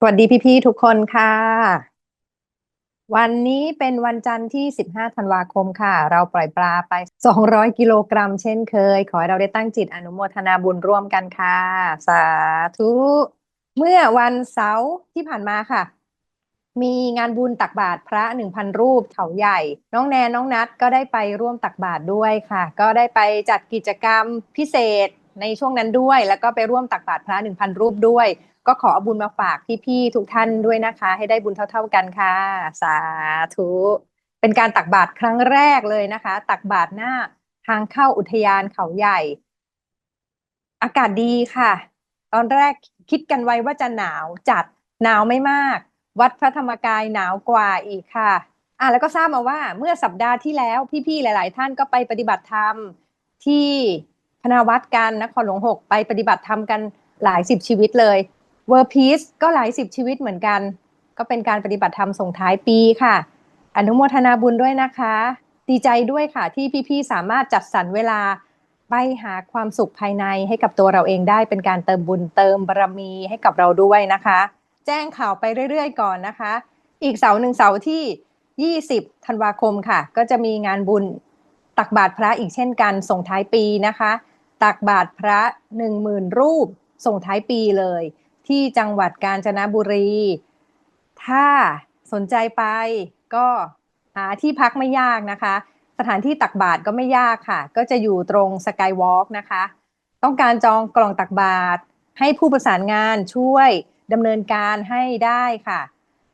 สวัสดีพี่ๆทุกคนค่ะ วันนี้เป็นวันจันทร์ที่ 15 ธันวาคมค่ะ เราปล่อยปลาไป 200 กิโลกรัมเช่นเคย ขอให้เราได้ตั้งจิตอนุโมทนาบุญร่วมกันค่ะ สาธุ เมื่อวันเสาร์ที่ผ่านมาค่ะ มีงานบุญตักบาตรพระ 1,000 รูปเขาใหญ่ น้องแนนน้องนัดก็ได้ไปร่วมตักบาตรด้วยค่ะ ก็ได้ไปจัดกิจกรรมพิเศษในช่วงนั้นด้วย แล้วก็ไปร่วมตักบาตรพระ 1,000 รูปด้วย ก็ขอเอาบุญมาฝากพี่ๆทุกท่านด้วยนะคะ ให้ได้บุญเท่า ๆกันค่ะ สาธุเป็นการตักบาตรครั้งแรกเลยนะคะ ตักบาตรหน้าทางเข้าอุทยานเขาใหญ่ อากาศดีค่ะ ตอนแรกคิดกันไว้ว่าจะหนาวจัดหนาวไม่มาก วัดพระธรรมกายหนาวกว่าอีกค่ะอะแล้วก็ทราบมาว่าเมื่อสัปดาห์ที่แล้วพี่ๆหลาย ๆ ท่านก็ไปปฏิบัติธรรมที่พนาวัดกันนครหลวงหกไปปฏิบัติธรรมกันหลายสิบชีวิตเลย เวอร์พีซก็หลายสิบชีวิตเหมือนกัน ก็เป็นการปฏิบัติธรรมส่งท้ายปีค่ะ อนุโมทนาบุญด้วยนะคะ ดีใจด้วยค่ะที่พี่ๆสามารถจัดสรรเวลาไปหาความสุขภายในให้กับตัวเราเองได้เป็นการเติมบุญเติมบารมีให้กับเราด้วยนะคะ แจ้งข่าวไปเรื่อยๆ ก่อนนะคะ อีกเสาหนึ่งเสาที่ 20 ธันวาคมค่ะ ก็จะมีงานบุญตักบาตรพระอีกเช่นกัน ส่งท้ายปีนะคะ ตักบาตรพระ 10,000 รูป ส่งท้ายปีเลย ที่จังหวัดกาญจนบุรี ถ้าสนใจไปก็หาที่พักไม่ยากนะคะ สถานที่ตักบาตรก็ไม่ยากค่ะ ก็จะอยู่ตรงสกายวอล์กนะคะ ต้องการจองกล่องตักบาตรให้ผู้ประสานงานช่วยดำเนินการให้ได้ค่ะ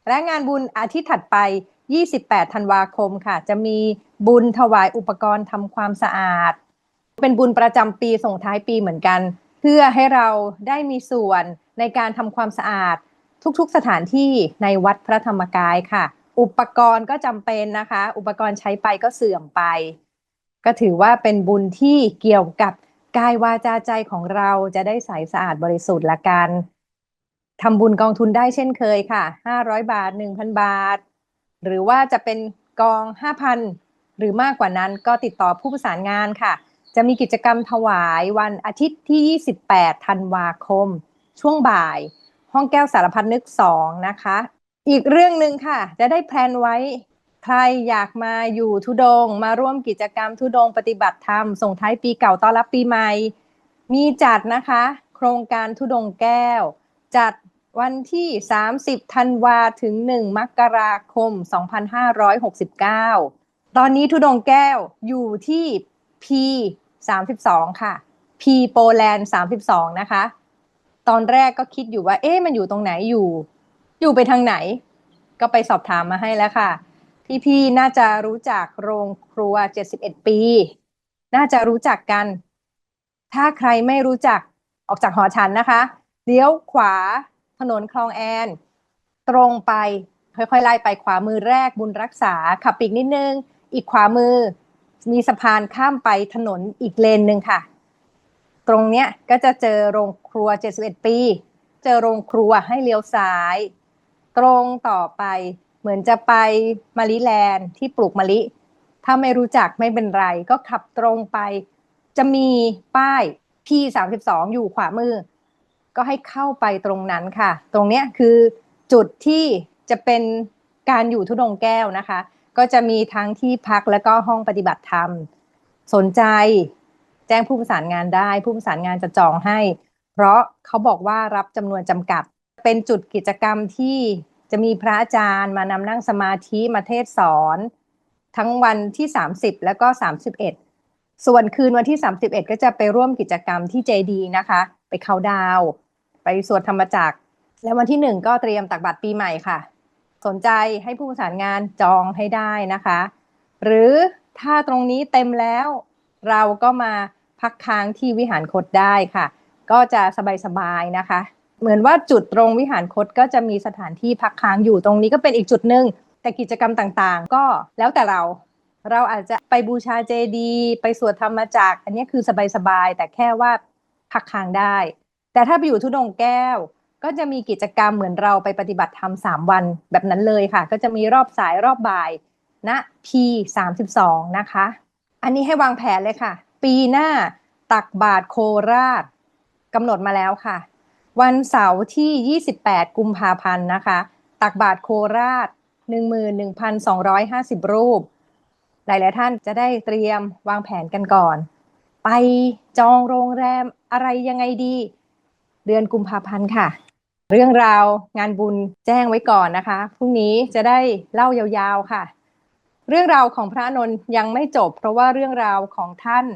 และงานบุญอาทิตย์ถัดไป 28 ธันวาคมค่ะ จะมีบุญถวายอุปกรณ์ทำความสะอาด เป็นบุญประจำปีส่งท้ายปีเหมือนกัน พื่อให้เราได้มีส่วนในการทำความสะอาดทุกๆสถานที่ในวัดพระธรรมกายค่ะ อุปกรณ์ก็จำเป็นนะคะ อุปกรณ์ใช้ไปก็เสื่อมไป ก็ถือว่าเป็นบุญที่เกี่ยวกับกายวาจาใจของเราจะได้ใสสะอาดบริสุทธิ์ละกันทำบุญกองทุนได้เช่นเคยค่ะ 500 บาท 1,000 บาท หรือว่าจะเป็นกอง 5,000 หรือมากกว่านั้นก็ติดต่อผู้ประสานงานค่ะ จะมีกิจกรรมถวายวันอาทิตย์ที่ 28 ธันวาคม ช่วงบ่าย ห้องแก้วสารพัดนึก 2 นะคะ อีกเรื่องหนึ่งค่ะ จะได้แพลนไว้ ใครอยากมาอยู่ทุดง มาร่วมกิจกรรมทุดงปฏิบัติธรรม ส่งท้ายปีเก่าต้อนรับปีใหม่ มีจัดนะคะ โครงการทุดงแก้ว จัดวันที่ 30 ธันวาถึง 1 มกราคม 2569 ตอนนี้ทุดงแก้วอยู่ที่ P 32 ค่ะ P โปแลนด์32 นะคะ ตอนแรกก็คิดอยู่ว่า เอ๊ะมันอยู่ตรงไหนอยู่ อยู่ไปทางไหน ก็ไปสอบถามมาให้แล้วค่ะ พี่ๆน่าจะรู้จักโรงครัว 71 ปี น่าจะรู้จักกัน ถ้าใครไม่รู้จักออกจากหอฉันนะคะเลี้ยวขวาถนนคลองแอน ตรงไปค่อยๆไล่ไปขวามือแรกบุญรักษาขับอีกนิดนึง อีกขวามือ มีสะพานข้ามไปถนนอีกเลนหนึ่งค่ะ ตรงเนี้ยก็จะเจอโรงครัว 71 ปี เจอโรงครัวให้เลี้ยวซ้าย ตรงต่อไปเหมือนจะไปมาริแลนด์ที่ปลูกมะลิ ถ้าไม่รู้จักไม่เป็นไร ก็ขับตรงไป จะมีป้าย P32 อยู่ขวามือ ก็ให้เข้าไปตรงนั้นค่ะ ตรงเนี้ยคือจุดที่จะเป็นการอยู่ทุดงแก้วนะคะ ก็จะมีทั้งที่พักแล้วก็ห้องปฏิบัติธรรม สนใจแจ้งผู้ประสานงานได้ ผู้ประสานงานจะจองให้ เพราะเขาบอกว่ารับจำนวนจำกัด เป็นจุดกิจกรรมที่จะมีพระอาจารย์มานำนั่งสมาธิมาเทศสอน ทั้งวันที่ 30 แล้วก็ 31 ส่วนคืนวันที่ 31 ก็จะไปร่วมกิจกรรมที่เจดีนะคะ ไปเขาดาว ไปสวดธรรมจักร แล้ววันที่1ก็เตรียมตักบัตรปีใหม่ค่ะ สนใจให้ผู้ประสานงานจองให้ได้นะคะ หรือถ้าตรงนี้เต็มแล้ว เราก็มาพักค้างที่วิหารคดได้ค่ะ ก็จะสบายๆนะคะ เหมือนว่าจุดตรงวิหารคดก็จะมีสถานที่พักค้างอยู่ตรงนี้ก็เป็นอีกจุดหนึ่งแต่กิจกรรมต่างๆ ก็แล้วแต่เราเราอาจจะไปบูชาเจดีย์ไปสวดธรรมจักรอันนี้คือสบายๆแต่แค่ว่าพักค้างได้ แต่ถ้าไปอยู่ทุดงแก้ว ก็จะมีกิจกรรมเหมือนเราไปปฏิบัติธรรมสามวันแบบนั้นเลยค่ะ ก็จะมีรอบสายรอบบ่ายณ P 32นะคะ อันนี้ให้วางแผนเลยค่ะ ปีหน้าตักบาทโคราชกำหนดมาแล้วค่ะ วันเสาร์ที่ 28 กุมภาพันธ์นะคะ ตักบาตรโคราช 11,250 รูป หลาย ๆ ท่านจะได้เตรียมวางแผนกันก่อน ไปจองโรงแรมอะไรยังไงดี เดือนกุมภาพันธ์ค่ะ เรื่องราวงานบุญแจ้งไว้ก่อนนะคะพรุ่งนี้จะได้เล่ายาวๆค่ะ เรื่องราวของพระนนท์ยังไม่จบ เพราะว่าเรื่องราวของท่าน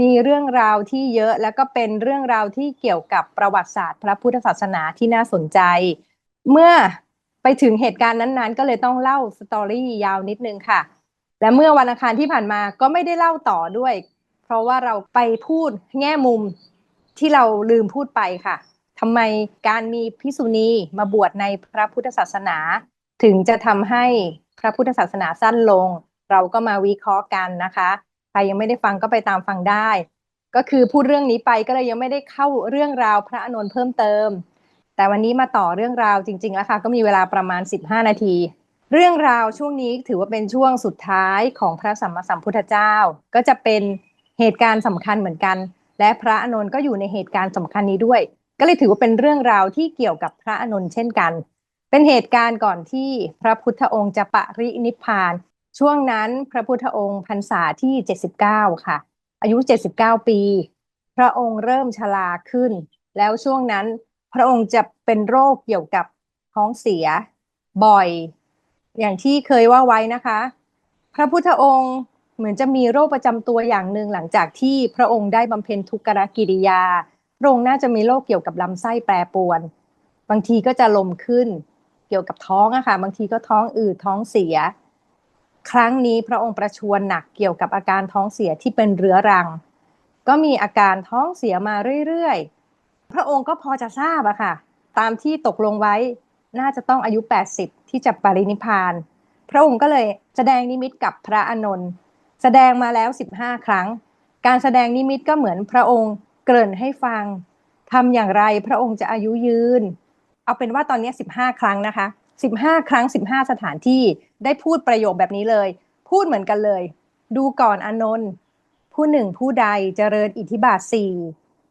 มีเรื่องราวที่เยอะแล้วก็เป็นเรื่องราวที่เกี่ยวกับประวัติศาสตร์ พระพุทธศาสนาที่น่าสนใจ เมื่อไปถึงเหตุการณ์นั้นๆ ก็เลยต้องเล่าสตอรี่ยาวนิดนึงค่ะ และเมื่อวันอังคารที่ผ่านมาก็ไม่ได้เล่าต่อด้วย เพราะว่าเราไปพูดแง่มุมที่เราลืมพูดไปค่ะ ทำไมการมีพิษุณีมาบวชในพระพุทธศาสนา ถึงจะทำให้พระพุทธศาสนาสั้นลง เราก็มาวิเคราะห์กันนะคะใครยังไม่ได้ฟังก็ไปตามฟังได้ ก็คือพูดเรื่องนี้ไปก็เลยยังไม่ได้เข้าเรื่องราวพระอานนท์เพิ่มเติม แต่วันนี้มาต่อเรื่องราวจริง ๆ แล้วค่ะ ก็มีเวลาประมาณ 15 นาที เรื่องราวช่วงนี้ถือว่าเป็นช่วงสุดท้ายของพระสัมมาสัมพุทธเจ้า ก็จะเป็นเหตุการณ์สำคัญเหมือนกัน และพระอานนท์ก็อยู่ในเหตุการณ์สำคัญนี้ด้วย ก็เลยถือว่าเป็นเรื่องราวที่เกี่ยวกับพระอานนท์เช่นกัน เป็นเหตุการณ์ก่อนที่พระพุทธองค์จะปรินิพพาน ช่วงนั้นพระพุทธองค์พรรษาที่ 79 ค่ะ อายุ 79 ปี พระองค์เริ่มชราขึ้น แล้วช่วงนั้นพระองค์จะเป็นโรคเกี่ยวกับท้องเสียบ่อย อย่างที่เคยว่าไว้นะคะ พระพุทธองค์เหมือนจะมีโรคประจำตัวอย่างหนึ่งหลังจากที่พระองค์ได้บำเพ็ญทุกขกิริยา พระองค์น่าจะมีโรคเกี่ยวกับลำไส้แปรปรวน บางทีก็จะลมขึ้น เกี่ยวกับท้องอะค่ะ บางทีก็ท้องอืดท้องเสีย ครั้งนี้พระองค์ประชวรหนักเกี่ยวกับอาการท้องเสียที่เป็นเรื้อรัง ก็มีอาการท้องเสียมาเรื่อยๆ พระองค์ก็พอจะทราบอะค่ะ ตามที่ตกลงไว้น่าจะต้องอายุ 80 ที่จะปรินิพาน พระองค์ก็เลยแสดงนิมิตกับพระอานนท์แสดงมาแล้ว 15 ครั้ง การแสดงนิมิตก็เหมือนพระองค์ เกริ่นให้ฟังทำอย่างไรพระองค์จะอายุยืน เอาเป็นว่าตอนนี้ 15 ครั้งนะคะ 15 ครั้ง 15 สถานที่ได้พูดประโยคแบบนี้เลย พูดเหมือนกันเลย ดูก่อนอนนท์ผู้หนึ่งผู้ใดเจริญอิทธิบาทสี่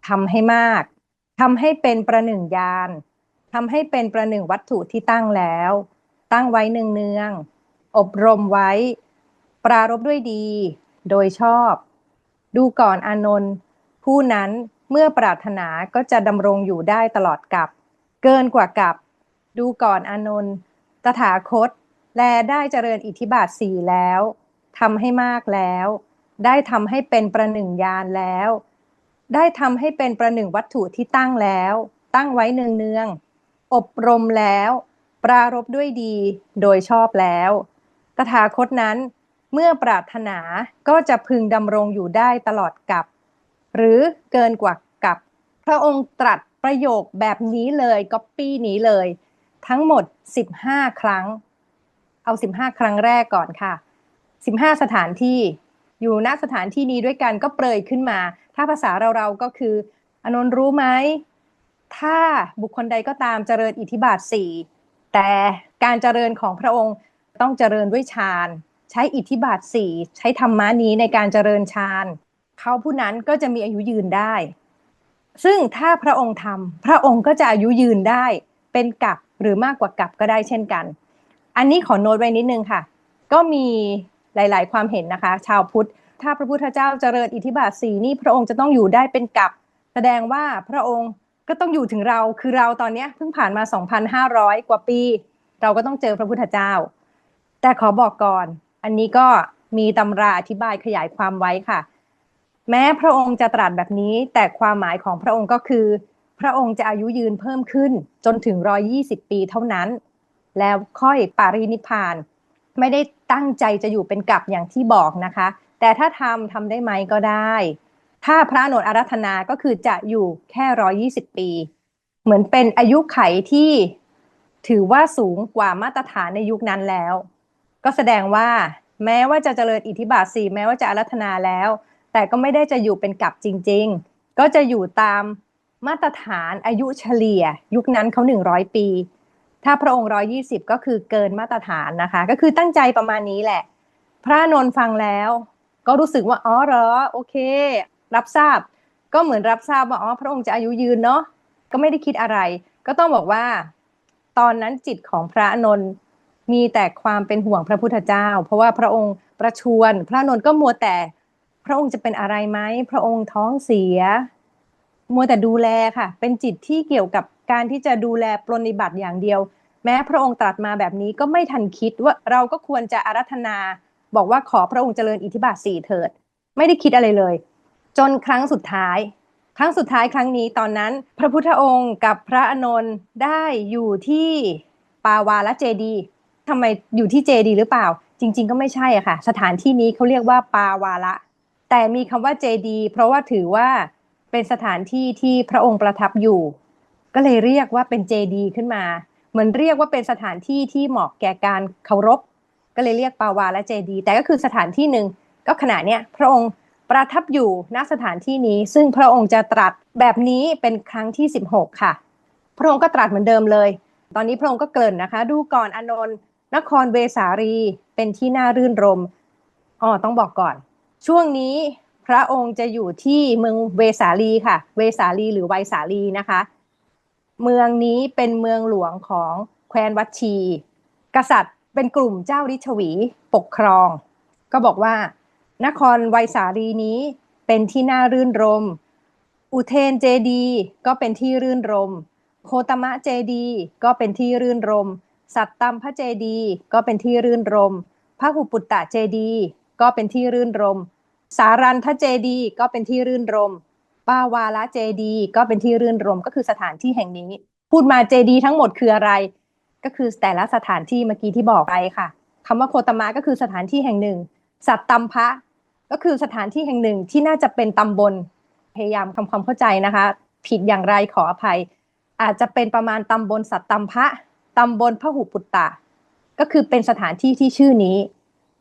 ทำให้มากทำให้เป็นประหนึ่งยานทำให้เป็นประหนึ่งวัตถุที่ตั้งแล้ว ตั้งไว้เนืองๆอบรมไว้ ปรารบด้วยดี โดยชอบ ดูก่อนอนนท์ ผู้นั้นเมื่อปรารถนาก็จะดำรงอยู่ได้ตลอดกับ เกินกว่ากับ ดูก่อนอนนท์ตถาคต แลได้เจริญอิทธิบาทสี่แล้วทำให้มากแล้ว ได้ทำให้เป็นประหนึ่งยานแล้ว ได้ทำให้เป็นประหนึ่งวัตถุที่ตั้งแล้ว ตั้งไว้เนืองเนืองอบรมแล้ว ปรารบด้วยดีโดยชอบแล้ว ตถาคตนั้นเมื่อปรารถนาก็จะพึงดำรงอยู่ได้ตลอดกับ หรือเกินกว่ากับ พระองค์ตรัสประโยคแบบนี้เลยก๊อปปี้นี้เลย ทั้งหมด 15 ครั้ง เอา 15 ครั้งแรกก่อนค่ะ 15 สถานที่อยู่ณสถานที่นี้ด้วยกันก็เปรยขึ้นมา ถ้าภาษาเราๆก็คือ อนนรู้ไหม ถ้าบุคคลใดก็ตามเจริญอิทธิบาทสี่แต่การเจริญของพระองค์ต้องเจริญด้วยฌานใช้อิทธิบาทสี่ใช้ธรรมะนี้ในการเจริญฌาน เขาผู้นั้นก็จะมีอายุยืนได้ ซึ่งถ้าพระองค์ทำพระองค์ก็จะอายุยืนได้ เป็นกับหรือมากกว่ากับก็ได้เช่นกัน อันนี้ขอโน้ตไว้นิดนึงค่ะ ก็มีหลาย ๆ ความเห็นนะคะ ชาวพุทธ ถ้าพระพุทธเจ้าเจริญอิทธิบาทสีนี่พระองค์จะต้องอยู่ได้เป็นกับ แสดงว่าพระองค์ก็ต้องอยู่ถึงเราคือเราตอนนี้เพิ่งผ่านมา 2,500 กว่าปี เราก็ต้องเจอพระพุทธเจ้า แต่ขอบอกก่อน อันนี้ก็มีตำราอธิบายขยายความไว้ค่ะ แม้พระองค์จะตรัสแบบนี้ แต่ความหมายของพระองค์ก็คือ พระองค์จะอายุยืนเพิ่มขึ้นจนถึง 120 ปีเท่านั้น แล้วค่อยปารินิพาน ไม่ได้ตั้งใจจะอยู่เป็นกับอย่างที่บอกนะคะ แต่ถ้าทำทำได้ไหมก็ได้ ถ้าพระนนอารัธนาก็คือจะอยู่แค่ 120 ปี เหมือนเป็นอายุไขที่ถือว่าสูงกว่ามาตรฐานในยุคนั้นแล้ว ก็แสดงว่าแม้ว่าจะเจริญอิทธิบาทสี่แม้ว่าจะอารัธนาแล้ว แต่ก็ไม่ได้จะอยู่เป็นกับจริง ๆ ก็จะอยู่ตามมาตรฐานอายุเฉลี่ย ยุคนั้นเขาหนึ่งร้อยปี ถ้าพระองค์ร้อยี่สิบก็คือเกินมาตรฐานนะคะ ก็คือตั้งใจประมาณนี้แหละ พระนนฟังแล้ว ก็รู้สึกว่าอ๋อเหรอโอเค รับทราบ ก็เหมือนรับทราบว่าอ๋อพระองค์จะอายุยืนเนาะก็ไม่ได้คิดอะไร ก็ต้องบอกว่า ตอนนั้นจิตของพระนนมีแต่ความเป็นห่วงพระพุทธเจ้า เพราะว่าพระองค์ประชวรพระนนก็มัวแต่ พระองค์จะเป็นอะไรไหมพระองค์ท้องเสีย มัวแต่ดูแลค่ะ เป็นจิตที่เกี่ยวกับการที่จะดูแลปรนิบัติอย่างเดียว แม้พระองค์ตรัสมาแบบนี้ก็ไม่ทันคิดว่าเราก็ควรจะอารัธนา บอกว่าขอพระองค์เจริญอิทธิบาทสี่เถิด ไม่ได้คิดอะไรเลย จนครั้งสุดท้าย ครั้งสุดท้ายครั้งนี้ตอนนั้น พระพุทธองค์กับพระอานนท์ได้อยู่ที่ปาวาละเจดีทำไมอยู่ที่เจดีหรือเปล่า จริง ๆ ก็ไม่ใช่อะค่ะ สถานที่นี้เขาเรียกว่าปาวาละ แต่มีคำว่าเจดีเพราะว่าถือว่าเป็นสถานที่ที่พระองค์ประทับอยู่ ก็เลยเรียกว่าเป็นเจดีขึ้นมา เหมือนเรียกว่าเป็นสถานที่ที่เหมาะแก่การเคารพ ก็เลยเรียกปาวาและเจดี แต่ก็คือสถานที่หนึ่งก็ขณะเนี้ยพระองค์ประทับอยู่ณสถานที่นี้ ซึ่งพระองค์จะตรัสแบบนี้เป็นครั้งที่ 16 ค่ะ พระองค์ก็ตรัสเหมือนเดิมเลย ตอนนี้พระองค์ก็เกริ่นนะคะ ดูก่อนอนนท์นครเวสาลีเป็นที่น่ารื่นรมอ๋อต้องบอกก่อน ช่วงนี้พระองค์จะอยู่ที่เมืองเวสาลีค่ะ เวสาลีหรือไวสาลีนะคะ เมืองนี้เป็นเมืองหลวงของแคว้นวัชี กษัตริย์เป็นกลุ่มเจ้าริชวีปกครอง ก็บอกว่า นครไวสาลีนี้เป็นที่น่ารื่นรม อุเทนเจดีก็เป็นที่รื่นรม โคตมะเจดีก็เป็นที่รื่นรม สัตตัมพระเจดีก็เป็นที่รื่นรมพระหุปุตตะเจดี ก็เป็นที่รื่นรม สารันทเจดีก็เป็นที่รื่นรมป้าวาละเจดีก็เป็นที่รื่นรมก็คือสถานที่แห่งนี้ พูดมาเจดีทั้งหมดคืออะไร ก็คือแต่ละสถานที่เมื่อกี้ที่บอกไปค่ะคำว่าโคตมะก็คือสถานที่แห่งหนึ่ง สัตตัมพะก็คือสถานที่แห่งหนึ่งที่น่าจะเป็นตำบลพยายามทำความเข้าใจนะคะ ผิดอย่างไรขออภัย อาจจะเป็นประมาณตำบลสัตตัมพะตำบลพระหุปุตตะ ก็คือเป็นสถานที่ที่ชื่อนี้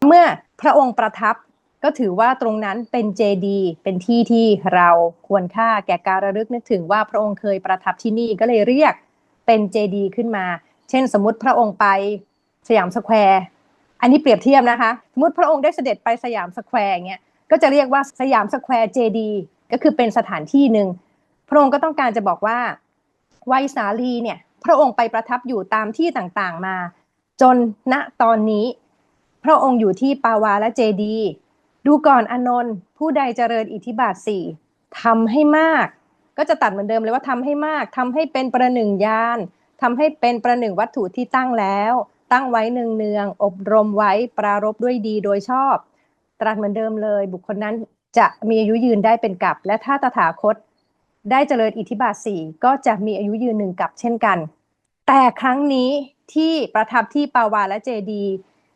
เมื่อพระองค์ประทับก็ถือว่าตรงนั้นเป็นเจดีเป็นที่ที่เราควรค่าแก่การระลึกนึกถึงว่าพระองค์เคยประทับที่นี่ก็เลยเรียกเป็นเจดีขึ้นมา เช่นสมมติพระองค์ไปสยามสแควร์อันนี้เปรียบเทียบนะคะ สมมติพระองค์ได้เสด็จไปสยามสแควร์เงี้ยก็จะเรียกว่าสยามสแควร์เจดีก็คือเป็นสถานที่หนึ่งพระองค์ก็ต้องการจะบอกว่าไวสาลีเนี่ยพระองค์ไปประทับอยู่ตามที่ต่างๆมา จนณตอนนี้ พระองค์อยู่ที่ปาวาและเจดี ดูก่อนอนนท์ผู้ใดเจริญอิทธิบาทสี่ทำให้มาก ก็จะตัดเหมือนเดิมเลยว่าทำให้มากทำให้เป็นประหนึ่งยานทำให้เป็นประหนึ่งวัตถุที่ตั้งแล้ว ตั้งไว้เนืองเนืองอบรมไว้ปรารบด้วยดีโดยชอบ ตรัสเหมือนเดิมเลย บุคคลนั้นจะมีอายุยืนได้เป็นกับ และถ้าตถาคต ได้เจริญอิทธิบาทสี่ก็จะมีอายุยืนหนึ่งกับเช่นกัน แต่ครั้งนี้ที่ประทับที่ปาวาและเจดี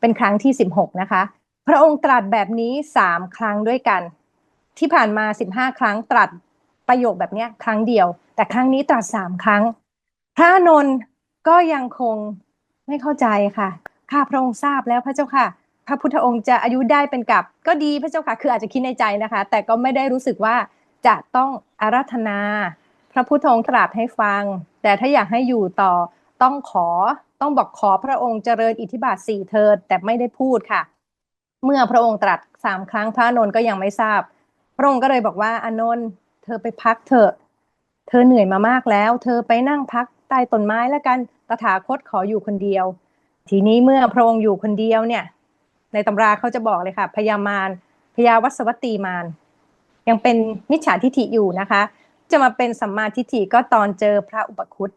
เป็นครั้งที่ 16 นะคะ พระองค์ตรัสแบบนี้สามครั้งด้วยกัน ที่ผ่านมาสิบห้าครั้งตรัสประโยคแบบนี้ครั้งเดียว แต่ครั้งนี้ตรัสสามครั้ง พระนนท์ก็ยังคงไม่เข้าใจค่ะข้าพระองค์ทราบแล้วพระเจ้าค่ะ พระพุทธองค์จะอายุได้เป็นกับ ก็ดีพระเจ้าค่ะ คืออาจจะคิดในใจนะคะ แต่ก็ไม่ได้รู้สึกว่าจะต้องอารัธนา พระพุทธองค์ตรัสให้ฟัง แต่ถ้าอยากให้อยู่ต่อต้องขอ ต้องบอกขอพระองค์เจริญอิทธิบาทสี่เทิดแต่ไม่ได้พูดค่ะ เมื่อพระองค์ตรัสสามครั้งพระนนท์ก็ยังไม่ทราบ พระองค์ก็เลยบอกว่าอนนท์เธอไปพักเถอะ เธอเหนื่อยมามากแล้ว เธอไปนั่งพักใต้ต้นไม้แล้วกันตถาคตขออยู่คนเดียว ทีนี้เมื่อพระองค์อยู่คนเดียวเนี่ย ในตำราเขาจะบอกเลยค่ะพยามารพยาวัสวัตตีมารยังเป็นมิจฉาทิฐิอยู่นะคะ จะมาเป็นสัมมาทิฏฐิก็ตอนเจอพระอุปคุต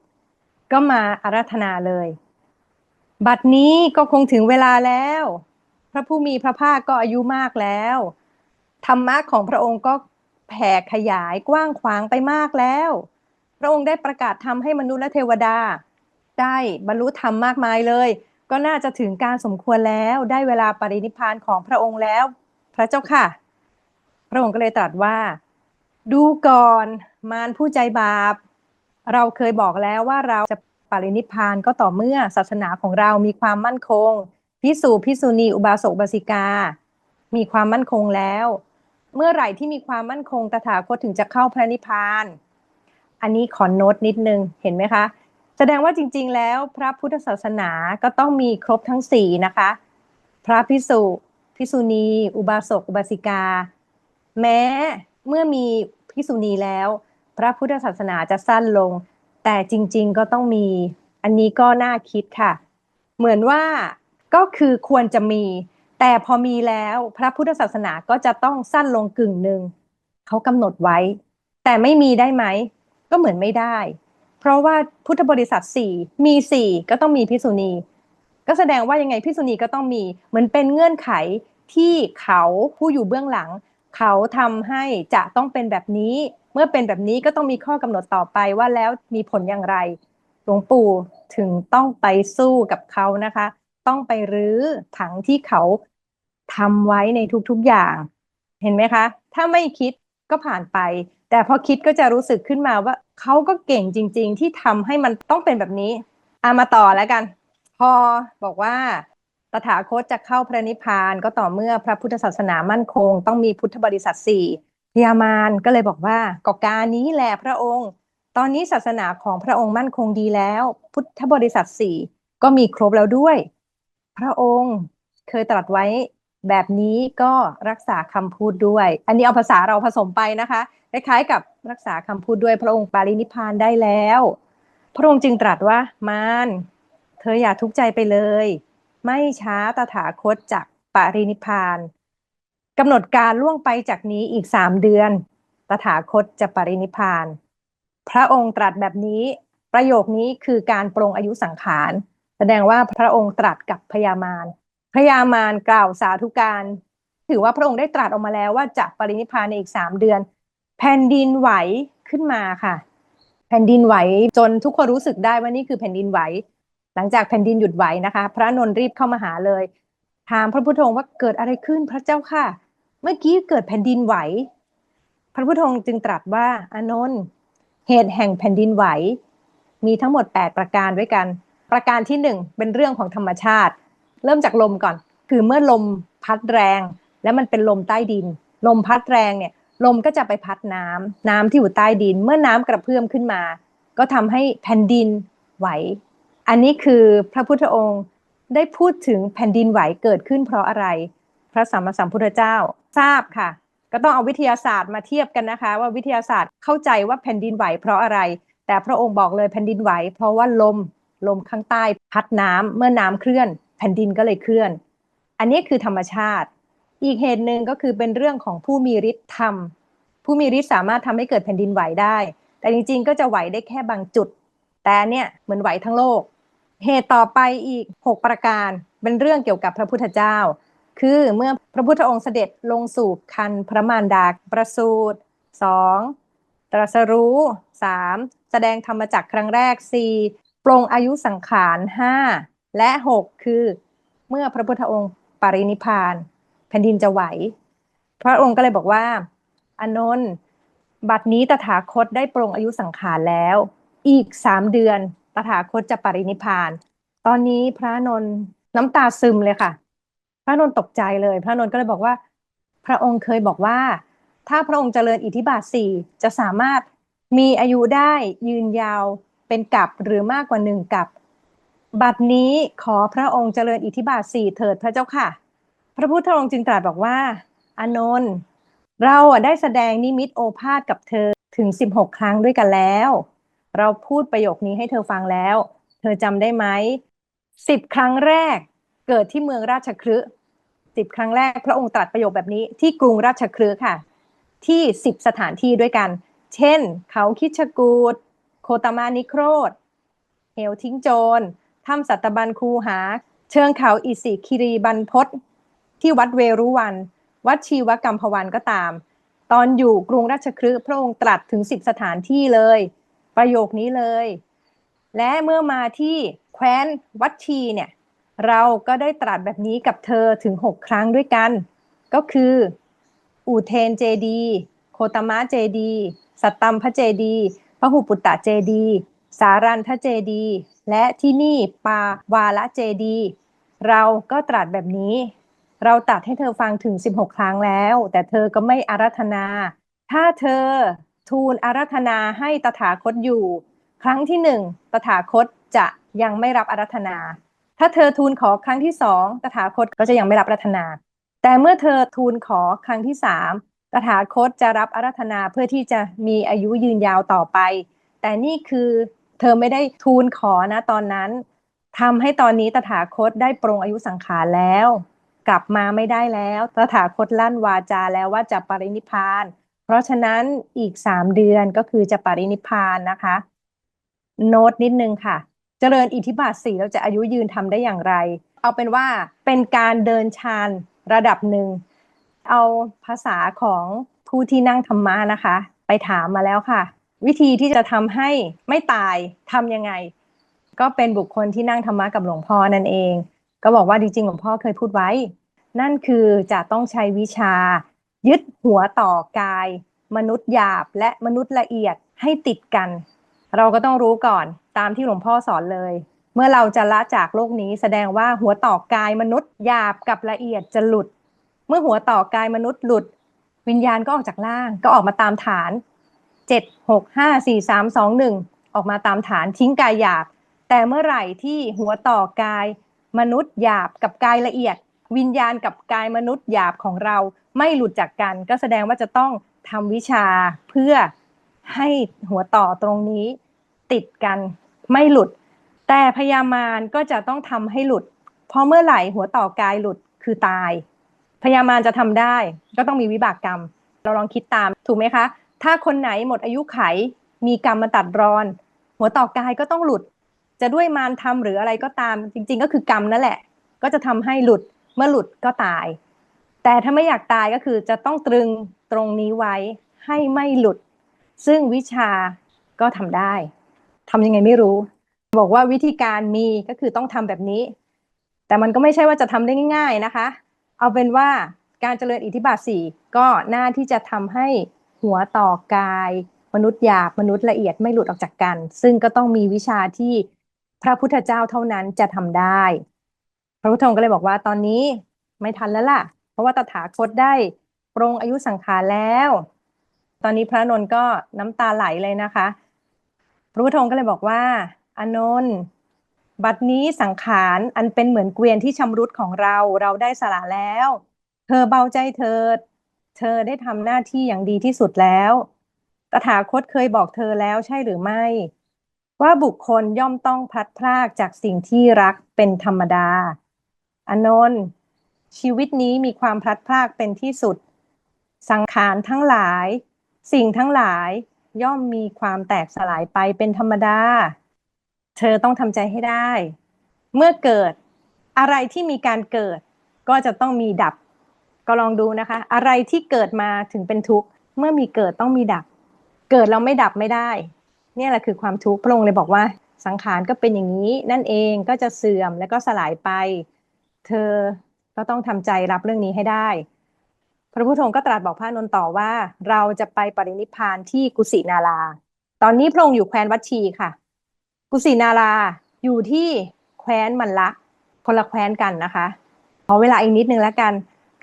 ก็มาอาราธนาเลย บัดนี้ก็คงถึงเวลาแล้ว พระผู้มีพระภาคก็อายุมากแล้ว ธรรมะของพระองค์ก็แผ่ขยายกว้างขวางไปมากแล้ว พระองค์ได้ประกาศทำให้มนุษย์และเทวดา ได้บรรลุธรรมมากมายเลย ก็น่าจะถึงการสมควรแล้วได้เวลาปรินิพานของพระองค์แล้ว พระเจ้าค่ะ พระองค์ก็เลยตรัสว่า ดูก่อนมารผู้ใจบาป เราเคยบอกแล้วว่าเราจะ ปรินิพานก็ต่อเมื่อศาสนาของเรามีความมั่นคงพิสูพิสูณีอุบาสกบาสิกา มีความมั่นคงแล้ว เมื่อไหร่ที่มีความมั่นคงตถาคตถึงจะเข้าพระนิพพาน อันนี้ขอโน้ตนิดนึงเห็นไหมคะ แสดงว่าจริง ๆ แล้วพระพุทธศาสนาก็ต้องมีครบทั้งสี่นะคะ พระพิสุพิสุณี อุบาสกอุบาสิกา แม้เมื่อมีพิสุณีแล้ว พระพุทธศาสนาจะสั้นลง แต่จริงๆก็ต้องมี อันนี้ก็น่าคิดค่ะ เหมือนว่าก็คือควรจะมี แต่พอมีแล้วพระพุทธศาสนาก็จะต้องสั้นลงกึ่งหนึ่งเขากำหนดไว้ แต่ไม่มีได้ไหม ก็เหมือนไม่ได้ เพราะว่าพุทธบริษัทสี่มีสี่ก็ต้องมีพิษุณี ก็แสดงว่ายังไงพิษุณีก็ต้องมีเหมือนเป็นเงื่อนไขที่เขาผู้อยู่เบื้องหลัง เขาทำให้จะต้องเป็นแบบนี้ เมื่อเป็นแบบนี้ก็ต้องมีข้อกำหนดต่อไปว่าแล้วมีผลอย่างไร หลวงปู่ถึงต้องไปสู้กับเขานะคะ ต้องไปรื้อถังที่เขาทำไว้ในทุกๆอย่าง เห็นไหมคะ ถ้าไม่คิดก็ผ่านไป แต่พอคิดก็จะรู้สึกขึ้นมาว่าเขาก็เก่งจริง ๆ ที่ทำให้มันต้องเป็นแบบนี้อามาต่อแล้วกัน พอบอกว่าตถาคตจะเข้าพระนิพพานก็ต่อเมื่อพระพุทธศาสนามั่นคง ต้องมีพุทธบริษัทสี่ พยามารก็เลยบอกว่าก็การนี้แหละพระองค์ ตอนนี้ศาสนาของพระองค์มั่นคงดีแล้ว พุทธบริษัทสี่ก็มีครบแล้วด้วย พระองค์เคยตรัสไว้แบบนี้ก็รักษาคำพูดด้วย อันนี้เอาภาษาเราผสมไปนะคะคล้ายๆกับรักษาคำพูดด้วยพระองค์ปารินิพพานได้แล้ว พระองค์จึงตรัสว่ามารเธออย่าทุกข์ใจไปเลย ไม่ช้าตถาคตจากปารินิพพาน กำหนดการล่วงไปจากนี้อีกสามเดือน ตถาคตจะปรินิพาน พระองค์ตรัสแบบนี้ประโยคนี้คือการปรงอายุสังขาร แสดงว่าพระองค์ตรัสกับพญามารพญามารกล่าวสาธุการ ถือว่าพระองค์ได้ตรัสออกมาแล้วว่าจะปรินิพานในอีกสามเดือน แผ่นดินไหวขึ้นมาค่ะ แผ่นดินไหวจนทุกคนรู้สึกได้ว่านี่คือแผ่นดินไหว หลังจากแผ่นดินหยุดไหวนะคะ พระนนท์รีบเข้ามาหาเลย ถามพระพุทธองค์ว่าเกิดอะไรขึ้นพระเจ้าค่ะ เมื่อกี้เกิดแผ่นดินไหว พระพุทธองค์จึงตรัสว่าอานนท์เหตุแห่งแผ่นดินไหว มีทั้งหมด 8 ประการด้วยกัน ประการที่ 1 เป็นเรื่องของธรรมชาติ เริ่มจากลมก่อน คือเมื่อลมพัดแรง แล้วมันเป็นลมใต้ดิน ลมพัดแรงเนี่ยลมก็จะไปพัดน้ำน้ำที่อยู่ใต้ดิน เมื่อน้ำกระเพื่อมขึ้นมา ก็ทำให้แผ่นดินไหว อันนี้คือพระพุทธองค์ได้พูดถึงแผ่นดินไหวเกิดขึ้นเพราะอะไร พระสัมมาสัมพุทธเจ้า ทราบค่ะ ก็ต้องเอาวิทยาศาสตร์มาเทียบกันนะคะ ว่าวิทยาศาสตร์เข้าใจว่าแผ่นดินไหวเพราะอะไร แต่พระองค์บอกเลยแผ่นดินไหว เพราะว่าลมลมข้างใต้พัดน้ำเมื่อน้ำเคลื่อน แผ่นดินก็เลยเคลื่อน อันนี้คือธรรมชาติ อีกเหตุหนึ่งก็คือเป็นเรื่องของผู้มีฤทธิ์ธรรมผู้มีฤทธิ์สามารถทำให้เกิดแผ่นดินไหวได้ แต่จริงๆ ก็จะไหวได้แค่บางจุด แต่เนี่ยเหมือนไหวทั้งโลก เหตุต่อไปอีก 6 ประการ เป็นเรื่องเกี่ยวกับพระพุทธเจ้า คือเมื่อพระพุทธองค์เสด็จลงสู่คันพระมารดาประสูติ 2. ตรัสรู้ 3. แสดงธรรมจักครั้งแรก 4. ปรงอายุสังขาร 5. และ 6 คือ เมื่อพระพุทธองค์ปรินิพานแผ่นดินจะไหว พระองค์ก็เลยบอกว่า อนนท์บัดนี้ตถาคตได้ปรงอายุสังขารแล้ว อีกสามเดือนตถาคตจะปรินิพาน ตอนนี้พระนนท์น้ำตาซึมเลยค่ะ ระนนท์ตกใจเลย พระนนท์ก็เลยบอกว่า พระองค์เคยบอกว่า ถ้าพระองค์เจริญอิทธิบาทสี่จะสามารถมีอายุได้ยืนยาวเป็นกับหรือมากกว่าหนึ่งกับ บัดนี้ขอพระองค์เจริญอิทธิบาทสี่เถิดพระเจ้าค่ะ พระพุทธองค์จึงตรัสบอกว่า อานนท์เราได้แสดงนิมิตโอภาษกับเธอถึง16ครั้งด้วยกันแล้ว เราพูดประโยคนี้ให้เธอฟังแล้ว เธอจำได้ไหมสิบครั้งแรกเกิดที่เมืองราชคฤห์ สิบครั้งแรกพระองค์ตรัสประโยคแบบนี้ที่กรุงราชคฤห์ค่ะ ที่สิบสถานที่ด้วยกัน เช่น เขาคิชกูดโคตามานิโครธเหวทิ้งโจรถ้ำสัตบันคูหา เชิงเขาอิสิคิรีบันพศที่วัดเวรุวัน วัดชีวกรรมพวันก็ตาม ตอนอยู่กรุงราชคฤห์พระองค์ตรัสถึงสิบสถานที่เลย ประโยคนี้เลย และเมื่อมาที่แคว้นวัดชีเนี่ย เราก็ได้ตรัสแบบนี้กับเธอถึงหกครั้งด้วยกัน ก็คือ อูเทนเจดี โคตมะเจดีสัตตัมพระเจดีพระหุปุตตะเจดี สารันทเจดี และที่นี่ปาวาละเจดี เราก็ตรัสแบบนี้ เราตัดให้เธอฟังถึง 16 ครั้งแล้ว แต่เธอก็ไม่อารัธนา ถ้าเธอทูลอารัธนาให้ตถาคตอยู่ ครั้งที่หนึ่งตถาคตจะยังไม่รับอารัธนา ถ้าเธอทูลขอครั้งที่สองตถาคตก็จะยังไม่รับอารัธนา แต่เมื่อเธอทูลขอครั้งที่สามตถาคตจะรับอารัธนาเพื่อที่จะมีอายุยืนยาวต่อไป แต่นี่คือเธอไม่ได้ทูลขอนะตอนนั้นทำให้ตอนนี้ตถาคตได้ปรงอายุสังขารแล้ว กลับมาไม่ได้แล้ว ตถาคตลั่นวาจาแล้วว่าจะปรินิพพาน เพราะฉะนั้นอีกสามเดือนก็คือจะปรินิพพานนะคะ โน้ตนิดนึงค่ะ เจริญอิทธิบาทสี่เราจะอายุยืนทำได้อย่างไร เอาเป็นว่าเป็นการเดินชานระดับหนึ่ง เอาภาษาของผู้ที่นั่งธรรมะนะคะ ไปถามมาแล้วค่ะ วิธีที่จะทำให้ไม่ตายทำยังไง ก็เป็นบุคคลที่นั่งธรรมะกับหลวงพ่อนั่นเอง ก็บอกว่าจริงๆหลวงพ่อเคยพูดไว้ นั่นคือจะต้องใช้วิชา ยึดหัวต่อกาย มนุษย์หยาบและมนุษย์ละเอียดให้ติดกัน เราก็ต้องรู้ก่อน ตามที่หลวงพ่อสอนเลย เมื่อเราจะละจากโลกนี้แสดงว่าหัวต่อกายมนุษย์หยาบกับละเอียดจะหลุด เมื่อหัวต่อกายมนุษย์หลุด วิญญาณก็ออกจากล่างก็ออกมาตามฐาน7 6 5 4 3 2 1ออกมาตามฐานทิ้งกายหยาบ แต่เมื่อไหร่ที่หัวต่อกายมนุษย์หยาบกับกายละเอียด วิญญาณกับกายมนุษย์หยาบของเราไม่หลุดจากกัน ก็แสดงว่าจะต้องทำวิชาเพื่อให้หัวต่อตรงนี้ติดกัน ไม่หลุด แต่พยามารก็จะต้องทำให้หลุด เพราะเมื่อไหร่หัวต่อกายหลุดคือตาย พยามารจะทำได้ ก็ต้องมีวิบากกรรม เราลองคิดตามถูกไหมคะ ถ้าคนไหนหมดอายุไข มีกรรมมาตัดรอน หัวต่อกายก็ต้องหลุด จะด้วยมารทำหรืออะไรก็ตาม จริง ๆ ก็คือกรรมนั่นแหละ ก็จะทำให้หลุดเมื่อหลุดก็ตาย แต่ถ้าไม่อยากตายก็คือจะต้องตรึงตรงนี้ไว้ให้ไม่หลุด ซึ่งวิชาก็ทำได้ ทำยังไงไม่รู้ บอกว่าวิธีการมีก็คือต้องทำแบบนี้ แต่มันก็ไม่ใช่ว่าจะทำได้ง่าย ๆนะคะ เอาเป็นว่าการเจริญอิทธิบาทสี่ก็น่าที่จะทำให้หัวต่อกายมนุษย์หยาบมนุษย์ละเอียดไม่หลุดออกจากกัน ซึ่งก็ต้องมีวิชาที่พระพุทธเจ้าเท่านั้นจะทำได้ พระพุทธองค์ก็เลยบอกว่าตอนนี้ไม่ทันแล้วล่ะ เพราะว่าตถาคตได้ปรงอายุสังขารแล้ว ตอนนี้พระนนท์ก็น้ำตาไหลเลยนะคะ พระพุทธองค์ก็เลยบอกว่าอานนท์บัดนี้สังขารอันเป็นเหมือนเกวียนที่ชำรุดของเราเราได้สละแล้ว เธอเบาใจเถิดเธอได้ทำหน้าที่อย่างดีที่สุดแล้ว ตถาคตเคยบอกเธอแล้วใช่หรือไม่ ว่าบุคคลย่อมต้องพลัดพรากจากสิ่งที่รักเป็นธรรมดาอานนท์ชีวิตนี้มีความพลัดพรากเป็นที่สุด สังขารทั้งหลาย สิ่งทั้งหลาย ย่อมมีความแตกสลายไปเป็นธรรมดา เธอต้องทำใจให้ได้ เมื่อเกิดอะไรที่มีการเกิด ก็จะต้องมีดับ ก็ลองดูนะคะ อะไรที่เกิดมาถึงเป็นทุกข์ เมื่อมีเกิดต้องมีดับ เกิดเราไม่ดับไม่ได้ เนี่ยแหละคือความทุกข์พระองค์เลยบอกว่า สังขารก็เป็นอย่างนี้ นั่นเองก็จะเสื่อมแล้วก็สลายไป เธอก็ต้องทำใจรับเรื่องนี้ให้ได้ พระพุทธองค์ก็ตรัสบอกพระนนท์ต่อว่า เราจะไปปรินิพานที่กุสินารา ตอนนี้พระองค์อยู่แคว้นวัชีค่ะ กุสินาราอยู่ที่แคว้นมันละคนละแคว้นกันนะคะขอเวลาอีกนิดนึงแล้วกัน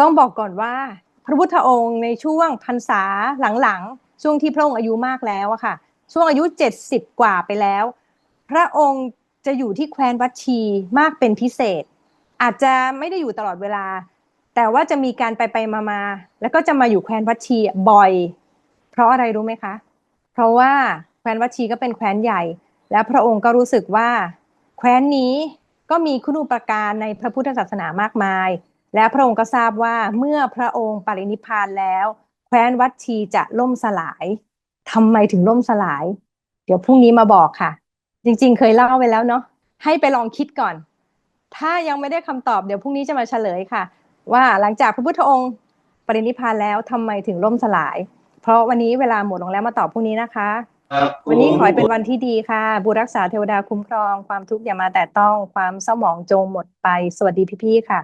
ต้องบอกก่อนว่า พระพุทธองค์ในช่วงพรรษาหลังๆ ช่วงที่พระองค์อายุมากแล้วอะค่ะ ช่วงอายุเจ็ดสิบกว่าไปแล้ว พระองค์จะอยู่ที่แคว้นวัชีมากเป็นพิเศษ อาจจะไม่ได้อยู่ตลอดเวลา แต่ว่าจะมีการไปไปมามาแล้วก็จะมาอยู่แคว้นวัชีบ่อย เพราะอะไรรู้ไหมคะ เพราะว่าแคว้นวัชีก็เป็นแคว้นใหญ่ และพระองค์ก็รู้สึกว่าแคว้นนี้ก็มีคุณูปการในพระพุทธศาสนามากมาย และพระองค์ก็ทราบว่าเมื่อพระองค์ปรินิพพานแล้ว แคว้นวัชีจะล่มสลายทำไมถึงล่มสลาย เดี๋ยวพรุ่งนี้มาบอกค่ะ จริงๆ เคยเล่าไปแล้วเนาะให้ไปลองคิดก่อน ถ้ายังไม่ได้คำตอบเดี๋ยวพรุ่งนี้จะมาเฉลยค่ะ ว่าหลังจากพระพุทธองค์ปรินิพพานแล้วทำไมถึงล่มสลาย เพราะวันนี้เวลาหมดลงแล้วมาตอบพรุ่งนี้นะคะครับวันนี้ขอให้เป็นวันที่ดีค่ะบุญรักษาเทวดาคุ้มครอง ความทุกข์อย่ามาแต่ต้องความเศร้าหมองจงหมดไป สวัสดีพี่ๆค่ะ